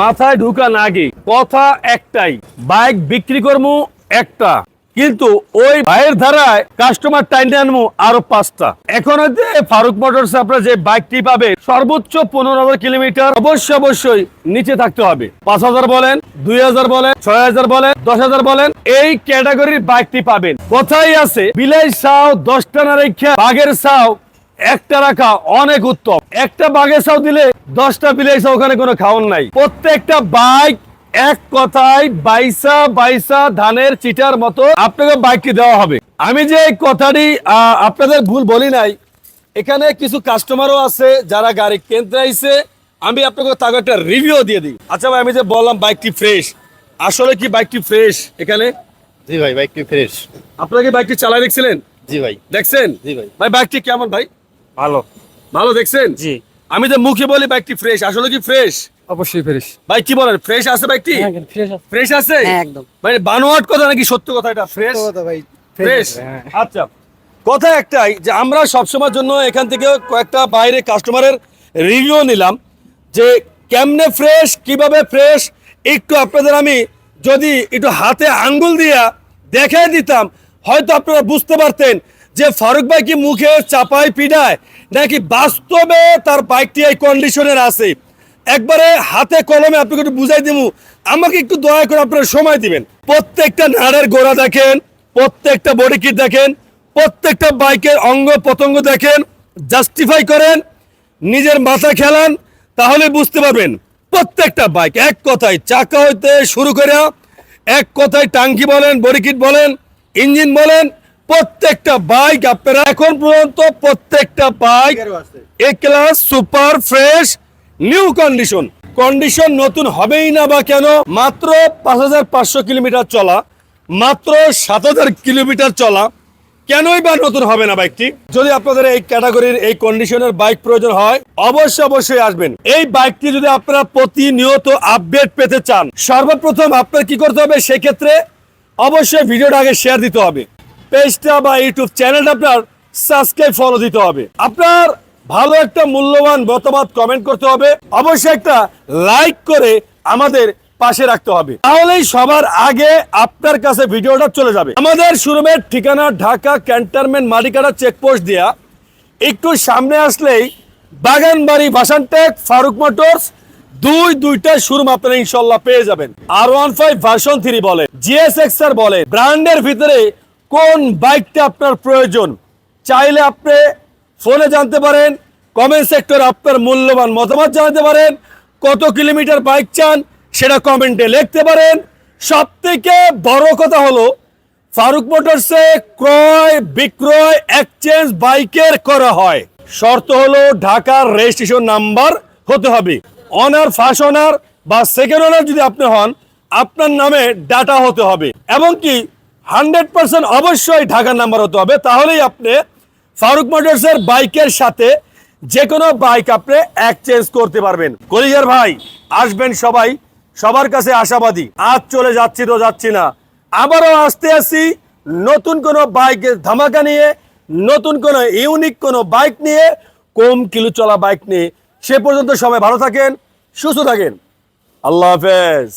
মাথায় ঢুকান আগে কথা একটাই, বাইক বিক্রি করব একটা, কিন্তু ওই ভাইয়ের ধারায় কাস্টমার টাইনে আনব আরও পাঁচটা। এখন হইতে ফারুক মোটরস আপনারা যে বাইকটি পাবে, সর্বোচ্চ পনেরো হাজার কিলোমিটার অবশ্যই অবশ্যই নিচে থাকতে হবে। পাঁচ হাজার বলেন, দুই হাজার বলেন, ছয় হাজার বলেন, দশ হাজার বলেন, এই ক্যাটাগরির বাইকটি পাবেন। কোথায় আছে? বিলাই সাও, দশটা না রেখা বাঘের সাও একটা রাখা অনেক উত্তম। একটা সাউ দিলে দশটা সাউ ওখানে কোনো খাওয়ান নাই। প্রত্যেকটা বাইক এক কথায় বাইসা বাইসা ধানের চিটার মতো আপনাকে বাইকটি দেওয়া হবে। আমি যে এই কথাটি আপনাদের ভুল বলি নাই এখানে কিছু কাস্টমারও আছে যারা গাড়ি কিনতে আইছে আমি আপনাকে তাকে একটা রিভিউ দিয়ে দিই। আচ্ছা ভাই আমি যে বললাম বাইকটি ফ্রেশ আসলে কি বাইকটি ফ্রেশ এখানে? জি ভাই বাইকটি ফ্রেশ আপনারা কি বাইকটি চালাই দেখছিলেন? জি ভাই। দেখছেন? জি ভাই। ভাই বাইকটি কেমন ভাই? ভালো। ভালো দেখছেন? জি। আমি যে মুখে বলি বাইকটি ফ্রেশ আসলে কি ফ্রেশ অবশ্যই ফ্রেশ ভাই কি বলেন ফ্রেশ আছে বাইকটি ফ্রেশ ফ্রেশ আছে। হ্যাঁ, একদম। মানে বানোয়াট কথা নাকি সত্য কথা এটা? ফ্রেশ ভাই। ফ্রেশ হ্যাঁ। আচ্ছা কথা একটাই যে আমরা সবসময়ের জন্য এখান থেকে কয়েকটা বাইরে কাস্টমারের রিভিউ নিলাম যে কেমনে ফ্রেশ কীভাবে ফ্রেশ একটু আপনাদের আমি যদি একটু হাতে আঙ্গুল দিয়া দেখাই দিতাম হয়তো আপনারা বুঝতে পারতেন যে ফারুক ভাই কি মুখে চাপায় পিডায় নাকি বাস্তবে তার বাইকটি এই কন্ডিশনের আছে? একবারে হাতে কলমে আপনাকে একটু বুঝাই দিব আমাকে একটু দয়া করে আপনারা সময় দিবেন। প্রত্যেকটা নাড়ের গোড়া দেখেন, প্রত্যেকটা বডি কিট দেখেন, প্রত্যেকটা বাইকের অঙ্গ প্রত্যঙ্গ দেখেন জাস্টিফাই করেন, নিজের মাথা খেলান, তাহলে বুঝতে পারবেন প্রত্যেকটা বাইক এক কথায় চাকা হইতে শুরু করে এক কথায় টাঙ্কি বলেন বডি কিট বলেন ইঞ্জিন বলেন প্রত্যেকটা বাইক আপনারা এখন পর্যন্ত প্রত্যেকটা bike A. Class super fresh new condition condition নতুন হবেই না বা কেন? মাত্র পাঁচ হাজার পাঁচশো কিলোমিটার চলা মাত্র সাত হাজার কিলোমিটার চলা। কেনই বা নতুন হবে না বাইকটি যদি আপনাদের এই ক্যাটাগরির এই কন্ডিশনের বাইক প্রয়োজন হয় অবশ্যই অবশ্যই আসবেন। এই বাইকটি যদি আপনারা প্রতিনিয়ত আপডেট পেতে চান সর্বপ্রথম আপনার কি করতে হবে? সেক্ষেত্রে অবশ্যই ভিডিওটা আগে শেয়ার দিতে হবে। পেজটা বা ইউটিউব চ্যানেলটা আপনার সাবস্ক্রাইব ফলো দিতে হবে। আপনার ভালো একটা মূল্যবান মতামত কমেন্ট করতে হবে। অবশ্যই একটা লাইক করে আমাদের পাশে রাখতে হবে। তাহলেই সবার আগে আপনার কাছে ভিডিওটা চলে যাবে। আমাদের শোরুমের ঠিকানা ঢাকা ক্যান্টনমেন্ট মাটিকাটা চেকপোস্ট দিয়া। একটু সামনে আসলেই বাগানবাড়ি ভাসানটেক ফারুক মোটরস, দুই দুইটা শোরুম আপনারা ইনশাল্লাহ পেয়ে যাবেন। আর ওয়ান ফাইভ ভার্সন থ্রি বলে জিএসএক্স আর বলে, ব্র্যান্ডের ভিতরে কোন বাইকটা আপনার প্রয়োজন? চাইলে আপনি ফোনে জানতে পারেন কমেন্ট সেক্টরে আপনার মূল্যবান মতামত জানাতে পারেন, কত কিলোমিটার বাইক চান সেটা কমেন্টে লিখতে পারেন। সব থেকে বড় কথা হলো, ফারুক মোটরসে ক্রয়, বিক্রয় এক্সচেঞ্জ বাইকের করা হয়। শর্ত হলো ঢাকার রেজিস্ট্রেশন নাম্বার হতে হবে। অনার ফার্স্ট অনার বা সেকেন্ড অনার যদি আপনি হন, আপনার নামে ডাটা হতে হবে। এবং কি হান্ড্রেড পার্সেন্ট অবশ্যই ঢাকার নাম্বার হতে হবে। তাহলেই আপনি ফারুক মোটরসের বাইকের সাথে যে কোনো বাইক আপনি এক্সচেঞ্জ করতে পারবেন। কলিজার ভাই, আসবেন সবাই। সবার কাছে আশাবাদী। আজ চলে যাচ্ছি তো যাচ্ছি না। আবারও আসতে আসি নতুন কোনো বাইকের ধামাকা নিয়ে, নতুন কোনো ইউনিক কোনো বাইক নিয়ে, কম কিলো চলা বাইক নিয়ে। সে পর্যন্ত সবাই ভালো থাকেন, সুস্থ থাকেন। আল্লাহ হাফেজ।